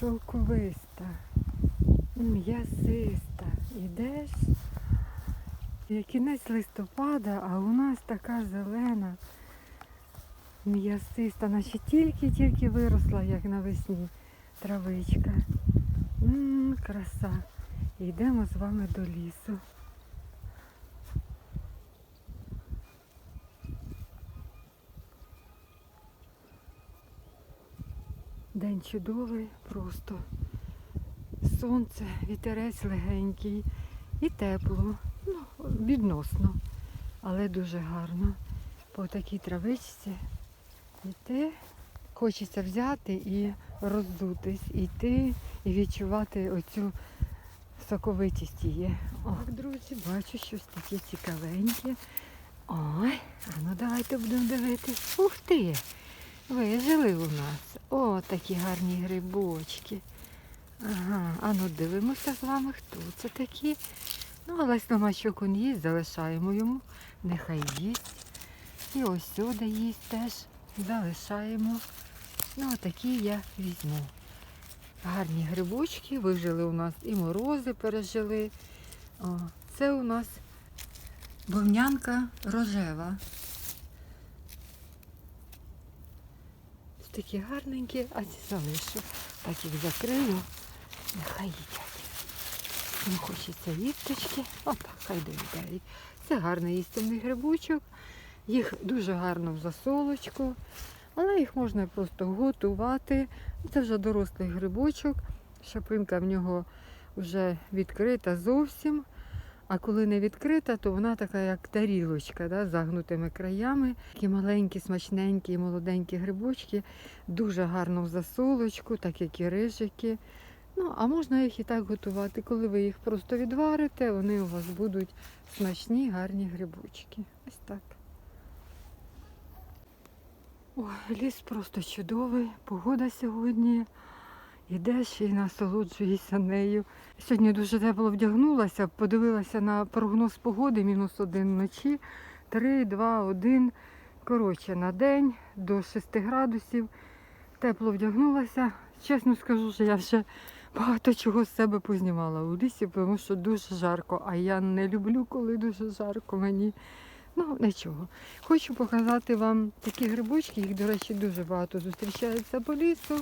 Шовковиста, м'ясиста. Ідеш. Кінець листопада, а у нас така зелена, м'ясиста, наче тільки-тільки виросла, як навесні, травичка. Мм, краса. Йдемо з вами до лісу. День чудовий, просто сонце, вітерець легенький і тепло. Ну, відносно, але дуже гарно. По такій травичці йти. Хочеться взяти і роздутись, іти і відчувати оцю соковитість її. О, так, друзі, бачу щось таке цікавеньке. Ой, а ну давайте будемо дивитись. Ух ти! Вижили у нас. О, такі гарні грибочки. Ага, а ну дивимося з вами, хто це такі. Ну, але сломачок он їсть, залишаємо йому. Нехай їсть. І ось сюди їсть теж. Залишаємо. Ну, такі я візьму. Гарні грибочки, вижили у нас і морози пережили. О, це у нас вовнянка рожева. Такі гарненькі, а ці залишу. Так їх закрию. Нехай їдять. Не хочеться їсточки. Отак, хай доїдають. Це гарний їстівний грибочок. Їх дуже гарно в засолочку, але їх можна просто готувати. Це вже дорослий грибочок. Шапинка в нього вже відкрита зовсім. А коли не відкрита, то вона така, як тарілочка, да, з загнутими краями. Такі маленькі, смачненькі, молоденькі грибочки, дуже гарно в засолочку, так як і рижики. Ну, а можна їх і так готувати. Коли ви їх просто відварите, вони у вас будуть смачні, гарні грибочки. Ось так. Ой, ліс просто чудовий, погода сьогодні. Ідеш і насолоджуєшся нею. Сьогодні дуже тепло вдягнулася, подивилася на прогноз погоди, мінус один вночі, 3, 2, 1. Коротше, на день до 6 градусів. Тепло вдягнулася. Чесно скажу, що я вже багато чого з себе познімала у лісі, тому що дуже жарко. А я не люблю, коли дуже жарко мені. Ну, нічого. Хочу показати вам такі грибочки, їх, до речі, дуже багато зустрічається по лісу.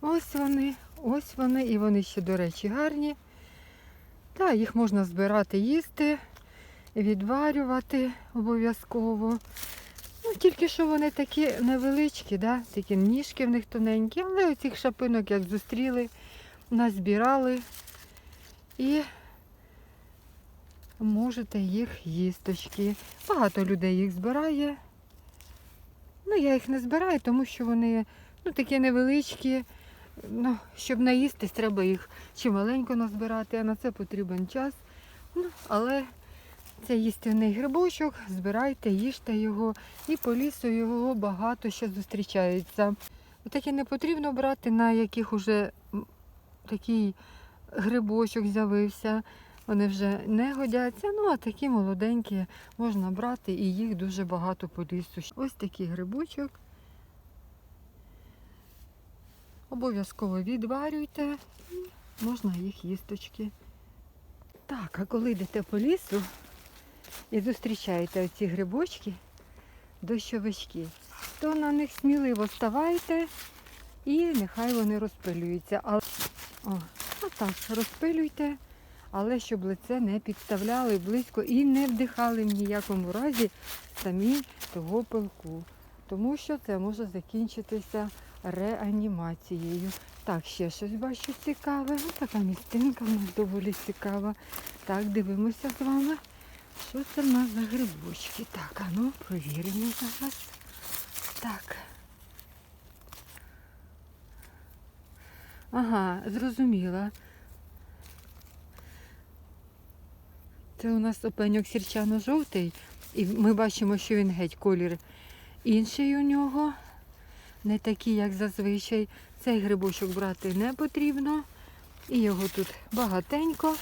Ось вони, ось вони, і вони ще, до речі, гарні. Та, їх можна збирати, їсти, відварювати обов'язково. Ну, тільки що вони такі невеличкі, да? такі ніжки в них тоненькі, але оцих шапинок, як зустріли, назбирали і можете їх їсточки. Багато людей їх збирає. Ну, я їх не збираю, тому що вони ну, такі невеличкі. Ну, щоб наїстись, треба їх чималенько назбирати, а на це потрібен час. Ну, але це їстівний грибочок, збирайте, їжте його, і по лісу його багато що зустрічається. Таке не потрібно брати, на яких уже такий грибочок з'явився. Вони вже не годяться. Ну, а такі молоденькі можна брати, і їх дуже багато по лісу. Ось такий грибочок. Обов'язково відварюйте, можна їх їсточки. Так, а коли йдете по лісу і зустрічаєте оці грибочки, дощовички, то на них сміливо ставайте і нехай вони розпилюються. Але... О, отак, розпилюйте, але щоб лице не підставляли близько і не вдихали в ніякому разі самі того пилку. Тому що це може закінчитися реанімацією. Так, ще щось бачу цікаве. Ось така містинка в нас доволі цікава. Так, дивимося з вами. Що це в нас за грибочки? Так, а ну, провіримо зараз. Так. Ага, зрозуміла. Це у нас опеньок сірчано-жовтий. І ми бачимо, що він геть колір інший у нього. Не такий, як зазвичай. Цей грибочок брати не потрібно. І його тут багатенько.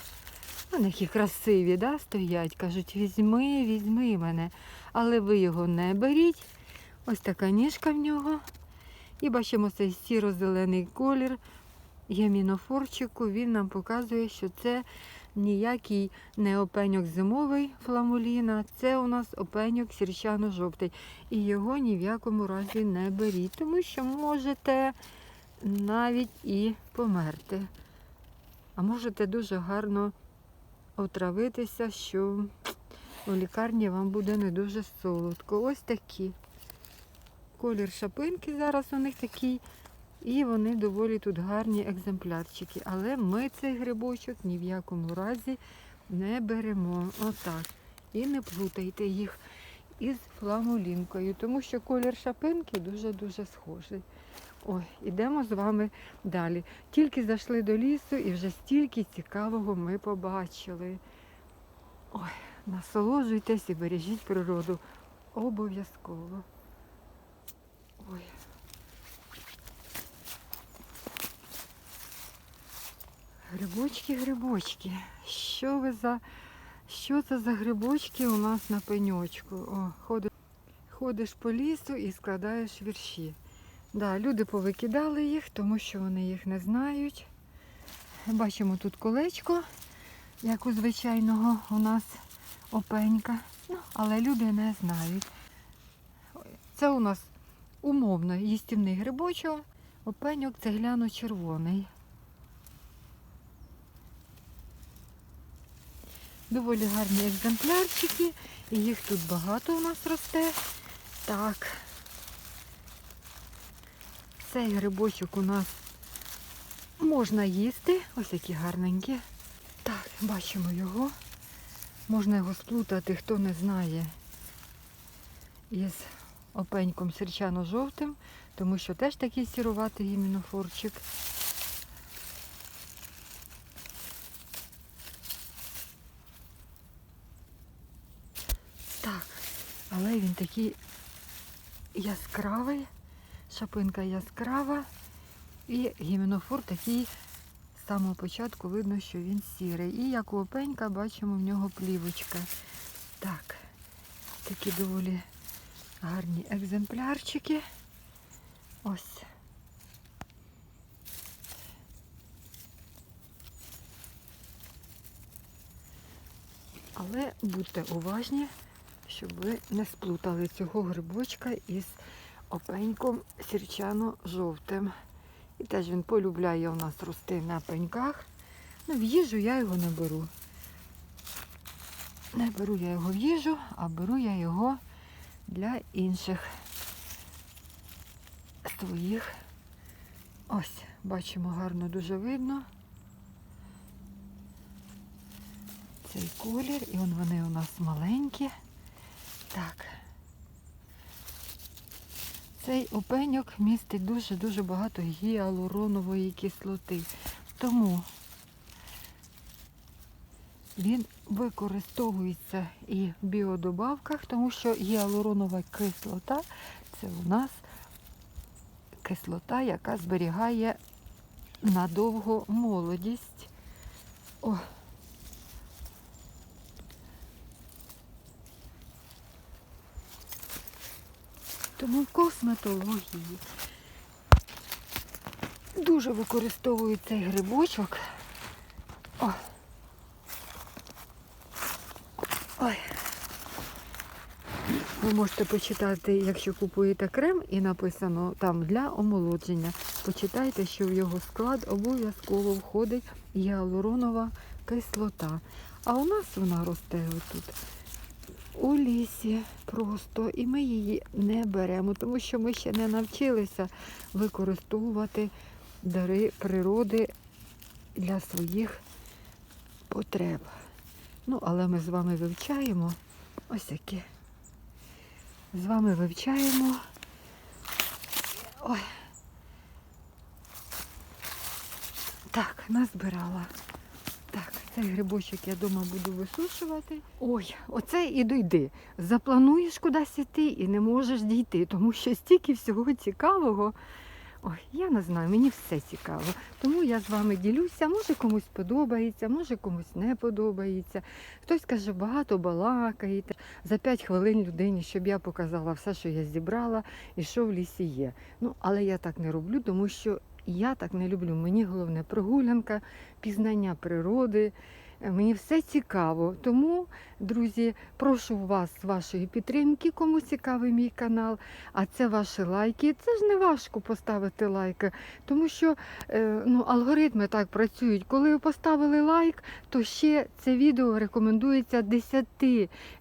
Вони які красиві, да, стоять. Кажуть, візьми, візьми мене. Але ви його не беріть. Ось така ніжка в нього. І бачимо цей сіро-зелений колір ямінофорчику. Він нам показує, що це ніякий не опеньок зимовий фламуліна, це у нас опеньок сірчано-жовтий. І його ні в якому разі не беріть, тому що можете навіть і померти. А можете дуже гарно отравитися, що у лікарні вам буде не дуже солодко. Ось такі. Колір шапинки зараз у них такий. І вони доволі тут гарні екземплярчики. Але ми цей грибочок ні в якому разі не беремо. Отак. І не плутайте їх із фламулінкою, тому що колір шапинки дуже-дуже схожий. Ой, ідемо з вами далі. Тільки зайшли до лісу і вже стільки цікавого ми побачили. Ой, насолоджуйтесь і бережіть природу. Обов'язково. Ой. Грибочки, грибочки. Що ви за. Що це за грибочки у нас на пеньочку? О, ходиш, ходиш по лісу і складаєш вірші. Да, люди повикидали їх, тому що вони їх не знають. Бачимо тут колечко, як у звичайного у нас опенька. Ну, але люди не знають. Це у нас умовно їстівний грибочок, опеньок цегляно-червоний. Доволі гарні екземплярчики, і їх тут багато у нас росте. Так. Цей грибочок у нас можна їсти. Ось які гарненькі. Так, бачимо його. Можна його сплутати, хто не знає, із опеньком сірчано-жовтим, тому що теж такий сіруватий гімінофорчик. Так, але він такий яскравий, шапинка яскрава і гімінофор такий з самого початку видно, що він сірий. І як у опенька бачимо в нього плівочка. Так, такі доволі гарні екземплярчики. Ось. Але будьте уважні, щоб ви не сплутали цього грибочка із опеньком сірчано-жовтим. І теж він полюбляє у нас рости на пеньках. Ну, в їжу я його не беру. Не беру я його в їжу, а беру я його для інших своїх. Ось, бачимо, гарно дуже видно. Цей колір, і он вони у нас маленькі. Так. Цей опеньок містить дуже-дуже багато гіалуронової кислоти. Тому він використовується і в біодобавках, тому що гіалуронова кислота це у нас кислота, яка зберігає надовго молодість. О, Тому в косметології дуже використовують цей грибочок. О. Ой. Ви можете почитати, якщо купуєте крем і написано там для омолодження. Почитайте, що в його склад обов'язково входить гіалуронова кислота. А у нас вона росте отут у лісі просто, і ми її не беремо, тому що ми ще не навчилися використовувати дари природи для своїх потреб. Ну, але ми з вами вивчаємо ось яке. З вами вивчаємо. Ой. Так, назбирала. Цей грибочок я вдома буду висушувати. Ой, оце і дойди. Заплануєш кудись іти і не можеш дійти, тому що стільки всього цікавого. Ой, я не знаю, мені все цікаво. Тому я з вами ділюся. Може комусь подобається, може комусь не подобається. Хтось каже, багато балакаєте. За 5 хвилин людині, щоб я показала все, що я зібрала і що в лісі є. Ну, але я так не роблю, тому що я так не люблю. Мені головне прогулянка, пізнання природи. Мені все цікаво. Тому, друзі, прошу вас вашої підтримки, кому цікавий мій канал. А це ваші лайки. Це ж не важко поставити лайки, тому що е, ну, алгоритми так працюють. Коли ви поставили лайк, то ще це відео рекомендується 10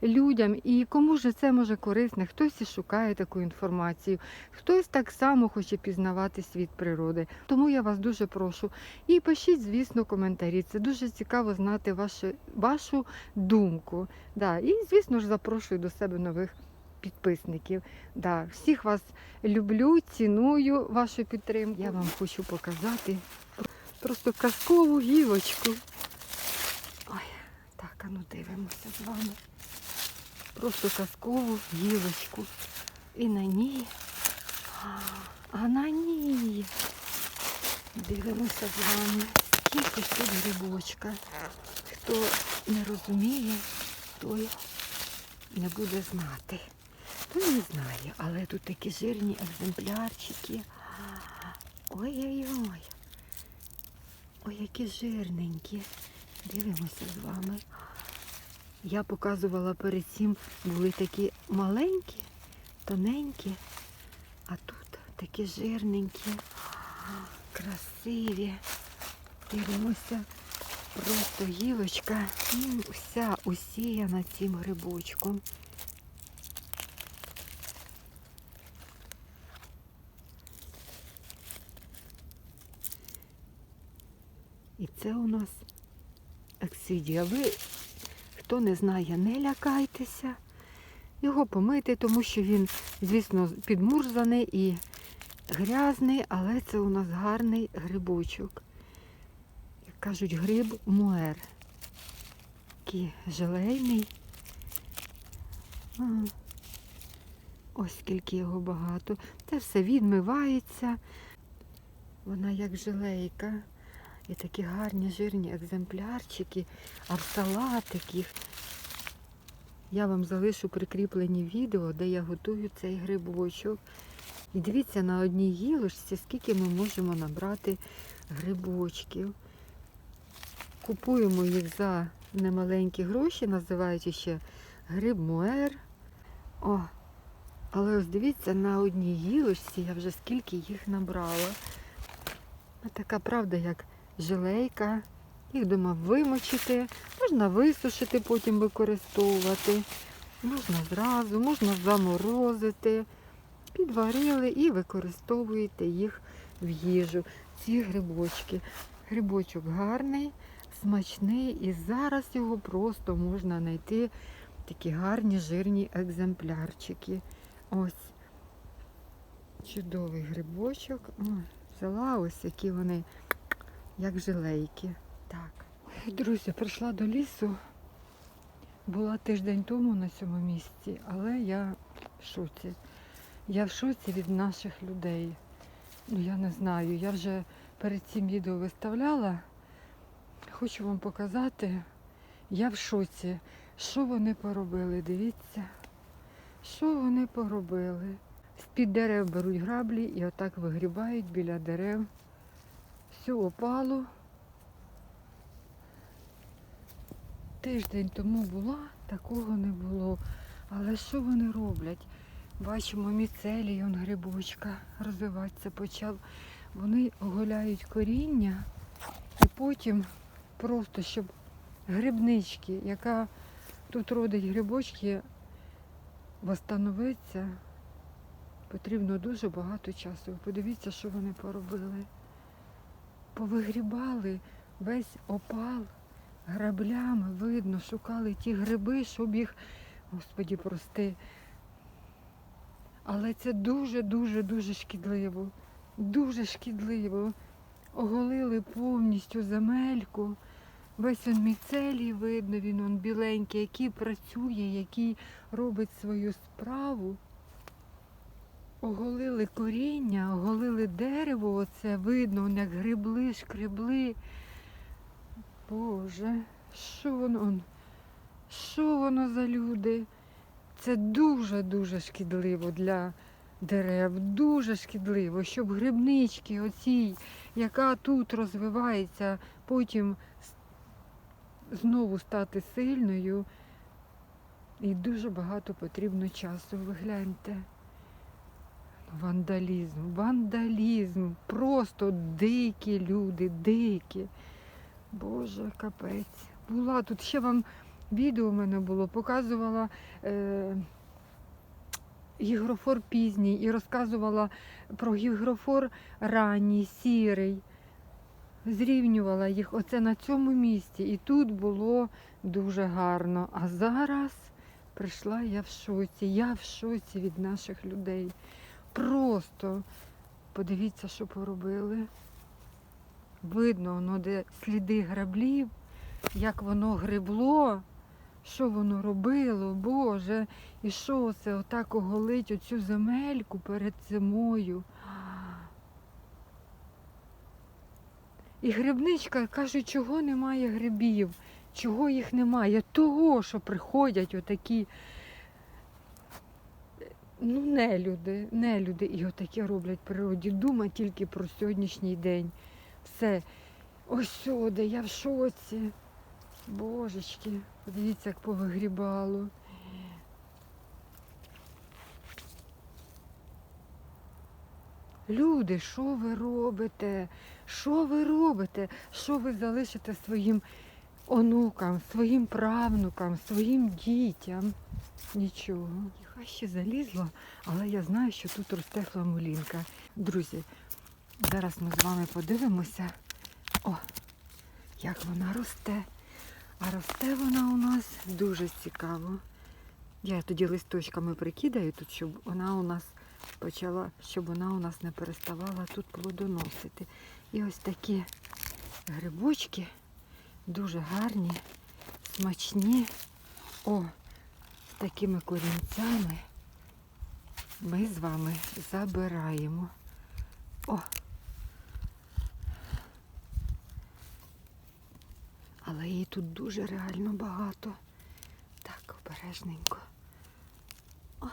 людям. І кому ж це може корисне? Хтось і шукає таку інформацію, хтось так само хоче пізнавати світ природи. Тому я вас дуже прошу. І пишіть, звісно, коментарі. Це дуже цікаво знати вашу, вашу думку. Да. І, звісно ж, запрошую до себе нових підписників. Да. Всіх вас люблю, ціную вашу підтримку. Я вам хочу показати просто казкову гілочку. Ой, так, а ну дивимося з вами. Просто казкову гілочку. І на ній, а на ній дивимося з вами. Ж тут грибочка. Хто не розуміє, той не буде знати. Той не знає, але тут такі жирні екземплярчики. Ой-ой-ой. Ой, які жирненькі. Дивимося з вами. Я показувала перед цим, були такі маленькі, тоненькі, а тут такі жирненькі, красиві. Дивимося, просто гілочка вся усіяна цим грибочком. І це у нас аксидія. Ви, хто не знає, не лякайтеся. Його помити, тому що він, звісно, підмурзаний і грязний, але це у нас гарний грибочок. Кажуть, гриб муер. Такий желейний. Ось скільки його багато. Це все відмивається. Вона як желейка. І такі гарні жирні екземплярчики, а в салатиків. Я вам залишу прикріплені відео, де я готую цей грибочок. І дивіться на одній гілочці, скільки ми можемо набрати грибочків. Купуємо їх за немаленькі гроші, називають ще гриб муер. О, але ось дивіться, на одній гілочці я вже скільки їх набрала. Така правда, як жилейка. Їх дома вимочити, можна висушити, потім використовувати. Можна зразу, можна заморозити. Підварили і використовуєте їх в їжу. Ці грибочки. Грибочок гарний, смачний і зараз його просто можна знайти такі гарні жирні екземплярчики. Ось чудовий грибочок. Ой, взяла ось які вони як жилейки. Так. Друзі, прийшла до лісу. Була тиждень тому на цьому місці, але я в шоці. Я в шоці від наших людей. Ну, я не знаю. Я вже перед цим відео виставляла. Хочу вам показати. Я в шоці. Що вони поробили? Дивіться. Що вони поробили? З-під дерев беруть граблі і отак вигрібають біля дерев. Все опало. Тиждень тому була, такого не було. Але що вони роблять? Бачимо міцелій, он грибочка розвиватися почав. Вони оголяють коріння і потім просто, щоб грибнички, яка тут родить грибочки, восстановиться, потрібно дуже багато часу. Подивіться, що вони поробили. Повигрібали весь опал граблями, видно, шукали ті гриби, щоб їх, господі, прости. Але це дуже-дуже дуже шкідливо. Дуже шкідливо. Оголили повністю земельку. Весь он міцелій видно, він он біленький, який працює, який робить свою справу. Оголили коріння, оголили дерево, оце видно, як грибли, шкребли. Боже, що воно? Що воно за люди? Це дуже-дуже шкідливо для дерев, дуже шкідливо, щоб грибнички оцій, яка тут розвивається, потім знову стати сильною. І дуже багато потрібно часу. Ви гляньте. Вандалізм, вандалізм. Просто дикі люди, дикі. Боже, капець. Була тут ще вам відео в мене було, показувала е, гігрофор пізній і розказувала про гігрофор ранній, сірий. Зрівнювала їх оце на цьому місці. І тут було дуже гарно. А зараз прийшла я в шоці. Я в шоці від наших людей. Просто подивіться, що поробили. Видно, воно де сліди граблів, як воно грибло, що воно робило, Боже, і що це отак оголить оцю земельку перед зимою. І грибничка каже, чого немає грибів, чого їх немає? Того, що приходять отакі ну, нелюди, нелюди і отаке роблять природі. Дума тільки про сьогоднішній день. Все. Ось сюди, я в шоці. Божечки, подивіться, як повигрібало. Люди, що ви робите? Що ви робите? Що ви залишите своїм онукам, своїм правнукам, своїм дітям? Нічого. Хай ще залізла, але я знаю, що тут росте фламулінка. Друзі, зараз ми з вами подивимося. О, як вона росте. А росте вона у нас дуже цікаво. Я тоді листочками прикидаю тут, щоб вона у нас почала, щоб вона у нас не переставала тут плодоносити. І ось такі грибочки дуже гарні, смачні. О, з такими корінцями ми з вами забираємо. О! Але її тут дуже реально багато. Так, обережненько. О.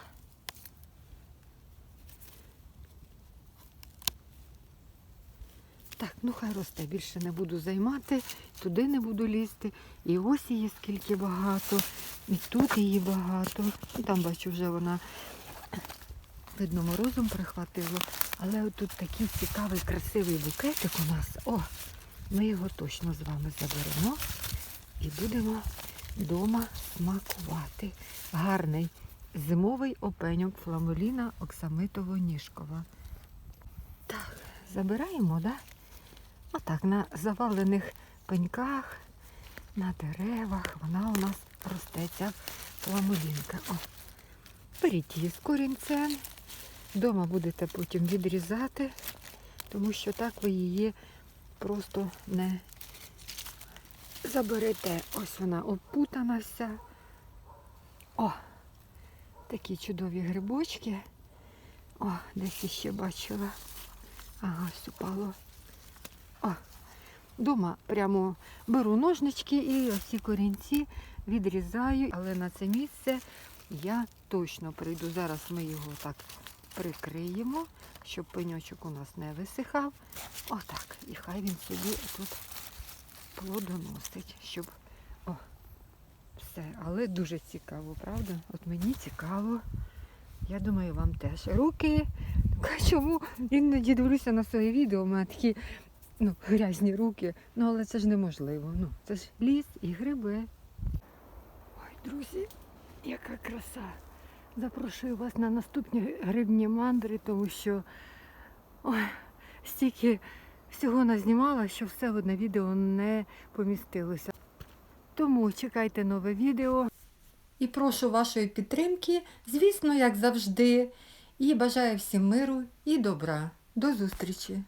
Так, ну хай росте, більше не буду займати, туди не буду лізти. І ось її скільки багато, і тут її багато. І там бачу, вже вона видно морозом прихватило. Але тут такий цікавий, красивий букетик у нас. О, ми його точно з вами заберемо і будемо вдома смакувати. Гарний зимовий опеньок фламуліна оксамитово-ніжкова. Так, забираємо, да? Отак, на завалених пеньках, на деревах вона у нас росте, ця фламулінка. О, беріть її з корінцем. Вдома будете потім відрізати, тому що так ви її просто не заберете. Ось вона опутана вся. О, такі чудові грибочки. О, десь іще бачила. Ага, ось упало. О, дома прямо беру ножнички і ці корінці відрізаю, але на це місце я точно прийду. Зараз ми його так прикриємо, щоб пеньочок у нас не висихав. Отак. І хай він собі тут плодоносить, щоб. О, все. Але дуже цікаво, правда? От мені цікаво. Я думаю, вам теж. Руки. Чому іноді дивлюся на своє відео, у мене такі ну, грязні руки. Ну, але це ж неможливо. Ну, це ж ліс і гриби. Ой, друзі, яка краса. Запрошую вас на наступні грибні мандри, тому що ой, стільки всього назнімала, що все одне відео не помістилося. Тому чекайте нове відео. І прошу вашої підтримки, звісно, як завжди. І бажаю всім миру і добра. До зустрічі!